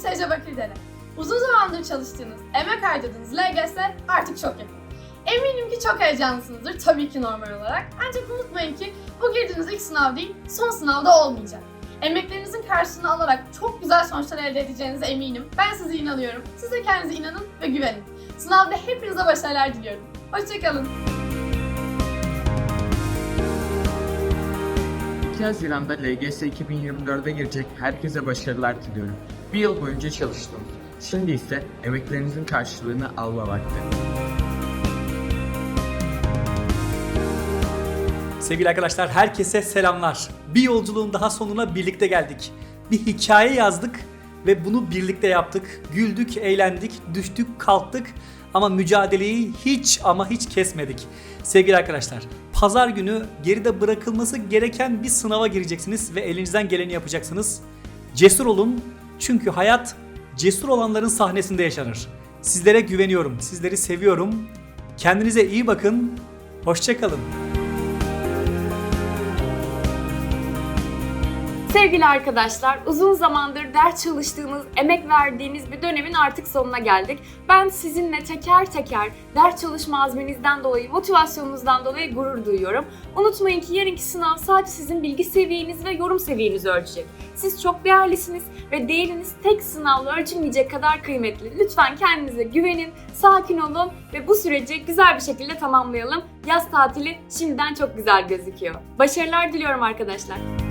Yüksece Bakırdeре. Uzun zamandır çalıştığınız, emek harcadığınız LGS artık çok yakın. Eminim ki çok heyecanlısınızdır tabii ki normal olarak. Ancak unutmayın ki bu girdiğiniz ilk sınav değil, son sınavda olmayacak. Emeklerinizin karşılığını alarak çok güzel sonuçlar elde edeceğinize eminim. Ben size inanıyorum. Siz de kendinize inanın ve güvenin. Sınavda hepinize başarılar diliyorum. Hoşçakalın. 2 Haziran'da LGS 2024'e girecek herkese başarılar diliyorum. Bir yıl boyunca çalıştım. Şimdi ise emeklerinizin karşılığını alma vakti. Sevgili arkadaşlar herkese selamlar. Bir yolculuğun daha sonuna birlikte geldik. Bir hikaye yazdık ve bunu birlikte yaptık. Güldük, eğlendik, düştük, kalktık ama mücadeleyi hiç ama hiç kesmedik. Sevgili arkadaşlar, pazar günü geride bırakılması gereken bir sınava gireceksiniz ve elinizden geleni yapacaksınız. Cesur olun çünkü hayat cesur olanların sahnesinde yaşanır. Sizlere güveniyorum, sizleri seviyorum. Kendinize iyi bakın. Hoşçakalın. Sevgili arkadaşlar, uzun zamandır ders çalıştığınız, emek verdiğiniz bir dönemin artık sonuna geldik. Ben sizinle teker teker ders çalışma azminizden dolayı, motivasyonunuzdan dolayı gurur duyuyorum. Unutmayın ki yarınki sınav sadece sizin bilgi seviyenizi ve yorum seviyenizi ölçecek. Siz çok değerlisiniz ve değeriniz tek sınavla ölçülmeyecek kadar kıymetli. Lütfen kendinize güvenin, sakin olun ve bu süreci güzel bir şekilde tamamlayalım. Yaz tatili şimdiden çok güzel gözüküyor. Başarılar diliyorum arkadaşlar.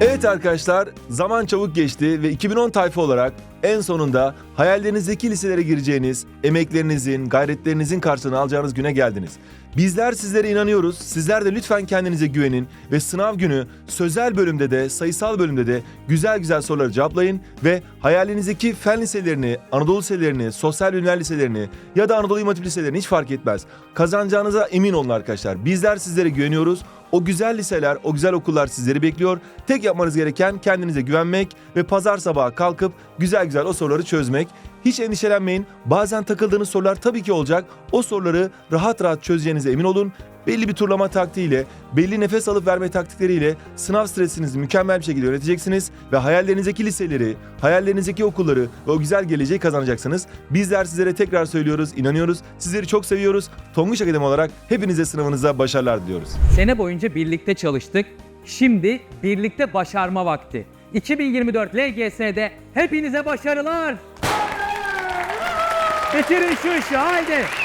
Evet arkadaşlar, zaman çabuk geçti ve 2010 tayfa olarak en sonunda hayallerinizdeki liselere gireceğiniz, emeklerinizin, gayretlerinizin karşılığını alacağınız güne geldiniz. Bizler sizlere inanıyoruz. Sizler de lütfen kendinize güvenin ve sınav günü sözel bölümde de, sayısal bölümde de güzel güzel soruları cevaplayın ve hayalinizdeki fen liselerini, Anadolu liselerini, sosyal bilimler liselerini ya da Anadolu İmam Hatip liselerini hiç fark etmez. Kazanacağınıza emin olun arkadaşlar. Bizler sizlere güveniyoruz. O güzel liseler, o güzel okullar sizleri bekliyor. Tek yapmanız gereken kendinize güvenmek ve pazar sabahı kalkıp güzel güzel o soruları çözmek. Hiç endişelenmeyin. Bazen takıldığınız sorular tabii ki olacak. O soruları rahat rahat çözeceğinize emin olun. Belli bir turlama taktiğiyle, belli nefes alıp verme taktikleriyle sınav stresinizi mükemmel bir şekilde yöneteceksiniz ve hayallerinizdeki liseleri, hayallerinizdeki okulları ve o güzel geleceği kazanacaksınız. Bizler sizlere tekrar söylüyoruz, inanıyoruz. Sizleri çok seviyoruz. Tonguç Akademi olarak hepinize sınavınıza başarılar diliyoruz. Sene boyunca birlikte çalıştık. Şimdi birlikte başarma vakti. 2024 LGS'de hepinize başarılar. Bitirin şu işi haydi.